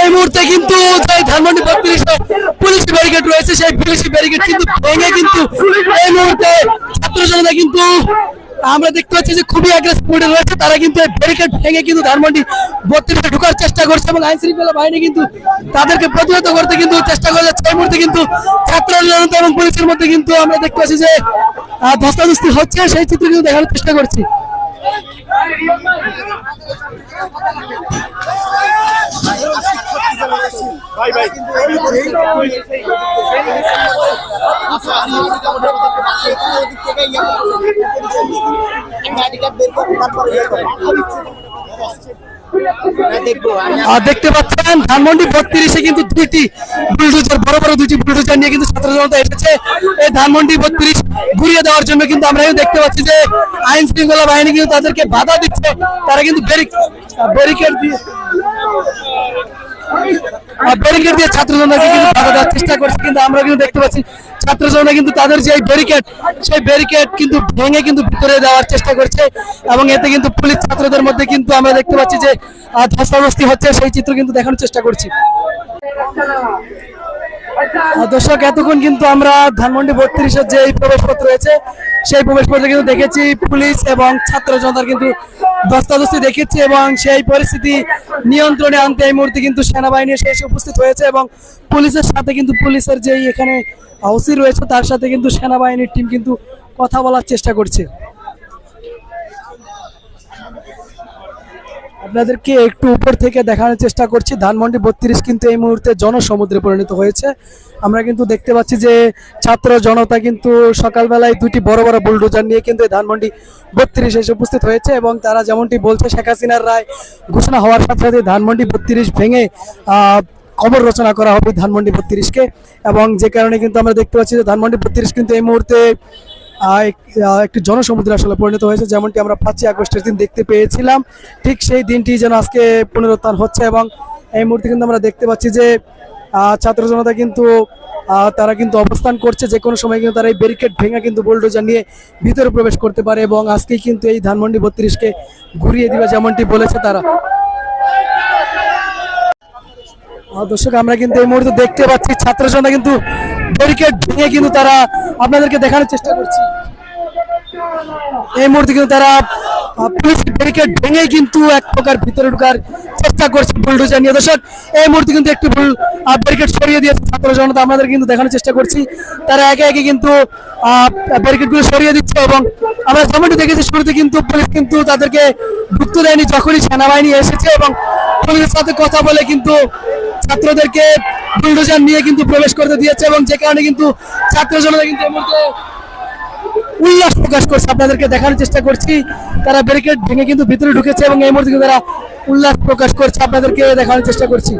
এই মুহূর্তে কিন্তু ধানমন্ডি পুলিশ ব্যারিকেড রয়েছে, সেই পুলিশ ব্যারিকেড কিন্তু ভেঙে কিন্তু এই মুহূর্তে ছাত্র জনতা কিন্তু, আমরা দেখতে পাচ্ছি যে খুবই অ্যাগ্রেসিভ মোডে রয়েছে, তারা কিন্তু এই ব্যারিকেড ভেঙে কিন্তু ধানমন্ডি বত্রিশে ঢোকার চেষ্টা করছে এবং আইন শৃঙ্খলা বাহিনী কিন্তু তাদেরকে প্রতিহত করতে কিন্তু চেষ্টা করে যাচ্ছে। এই মুহূর্তে কিন্তু ছাত্র জনতা এবং পুলিশের মধ্যে কিন্তু আমরা দেখতে পাচ্ছি যে ধস্তাধস্তি হচ্ছে সেই চিত্র কিন্তু দেখানোর চেষ্টা করছি। দেখতে পাচ্ছেন, ধানমন্ডি বত্রিশে কিন্তু দুইটি বুলডোজার বড় বড় দুইটি বুলডোজার নিয়ে কিন্তু ছাত্র জনতা এসেছে। এই ধানমন্ডি বত্রিশ ঘুরিয়ে দেওয়ার জন্য কিন্তু আমরা দেখতে পাচ্ছি যে আইন শৃঙ্খলা বাহিনী কিন্তু তাদেরকে বাধা দিচ্ছে। তারা কিন্তু ব্যারিকেড দিয়ে ব্যারিকেড দিয়ে ছাত্র জনতাকে কিন্তু বাধা দেওয়ার চেষ্টা করছে, কিন্তু আমরা কিন্তু দেখতে পাচ্ছি ছাত্র জনতা কিন্তু তাদের যে ব্যারিকেড সেই ব্যারিকেড কিন্তু ভেঙে কিন্তু ভিতরে দেওয়ার চেষ্টা করছে এবং এতে কিন্তু পুলিশ ছাত্রদের মধ্যে কিন্তু আমরা দেখতে পাচ্ছি যে ধস্তাধস্তি হচ্ছে, সেই চিত্র কিন্তু দেখানোর চেষ্টা করছি। দর্শক, এতক্ষণ কিন্তু আমরা ধানমন্ডি বত্রিশের যে প্রবেশপত্র রয়েছে, সেই প্রবেশপত্র কিন্তু দেখেছি পুলিশ এবং ছাত্র জনতার কিন্তু ধস্তাধস্তি দেখেছি এবং সেই পরিস্থিতি নিয়ন্ত্রণে আনতে এই মুহূর্তে কিন্তু সেনাবাহিনী এসে এসে উপস্থিত হয়েছে এবং পুলিশের সাথে কিন্তু পুলিশের যেই এখানে হাউসি রয়েছে, তার সাথে কিন্তু সেনাবাহিনীর টিম কিন্তু কথা বলার চেষ্টা করছে। আপনাদেরকে একটু উপর থেকে দেখানোর চেষ্টা করছি। ধানমন্ডি বত্রিশ কিন্তু এই মুহূর্তে জনসমুদ্রে পরিণত হয়েছে। আমরা কিন্তু দেখতে পাচ্ছি যে ছাত্র জনতা কিন্তু সকালবেলায় দুটি বড় বড় বুলডোজার নিয়ে কিন্তু এই ধানমন্ডি বত্রিশ এসে উপস্থিত হয়েছে এবং তারা যেমনটি বলছে, শেখ হাসিনার রায় ঘোষণা হওয়ার সাথে সাথে ধানমন্ডি বত্রিশ ভেঙে কবর রচনা করা হবে ধানমন্ডি বত্রিশকে। এবং যে কারণে কিন্তু আমরা দেখতে পাচ্ছি যে ধানমন্ডি বত্রিশ কিন্তু এই মুহূর্তে একটি জনসমুদ্রে আসলে পরিণত হয়েছে, যেমনটি আমরা পাঁচই আগস্টের দিন দেখতে পেয়েছিলাম। ঠিক সেই দিনটি যেন আজকে পুনরুত্থান হচ্ছে এবং এই মুহূর্তে কিন্তু আমরা দেখতে পাচ্ছি যে ছাত্র জনতা কিন্তু তারা কিন্তু অবস্থান করছে, যে কোনো সময় কিন্তু তারা এই ব্যারিকেড ভেঙে কিন্তু বুলডোজার নিয়ে ভিতরে প্রবেশ করতে পারে এবং আজকেই কিন্তু এই ধানমন্ডি বত্রিশকে ঘুরিয়ে দিবে, যেমনটি বলেছে তারা। দর্শক, আমরা কিন্তু এই মুহূর্তে দেখতে পাচ্ছি, ছাত্র জনতা কিন্তু ব্যারিকেড ভেঙে কিন্তু তারা আপনাদেরকে দেখানোর চেষ্টা করছি। এই মুহূর্তে কিন্তু তারা পুলিশ ব্যারিকেড ভেঙে কিন্তু এক প্রকার ভিতরে ঢোকার চেষ্টা করছে বুলডোজার নিয়ে। দর্শক, এই মুহূর্তে কিন্তু একটি ভুল ব্যারিকেড সরিয়ে দিয়েছে ছাত্র জনতা। আমাদের কিন্তু দেখানোর চেষ্টা করছি, তারা একে একে কিন্তু ব্যারিকেডগুলো সরিয়ে দিচ্ছে এবং আমরা যেমনটি দেখেছি, শুরুতে কিন্তু পুলিশ কিন্তু তাদেরকে ঢুকতে দেয়নি, যখনই সেনাবাহিনী এসেছে এবং পুলিশের সাথে কথা বলে কিন্তু ছাত্রদেরকে বুলডোজার নিয়ে কিন্তু প্রবেশ করতে দিয়েছে এবং যে কারণে কিন্তু ছাত্র জনতা কিন্তু উল্লাস প্রকাশ করছে। আপনাদেরকে দেখানোর চেষ্টা করছি, তারা ব্যারিকেড ভেঙে কিন্তু ভিতরে ঢুকেছে এবং এই মুহূর্তে তারা উল্লাস প্রকাশ করছে। আপনাদেরকে দেখানোর চেষ্টা করছি।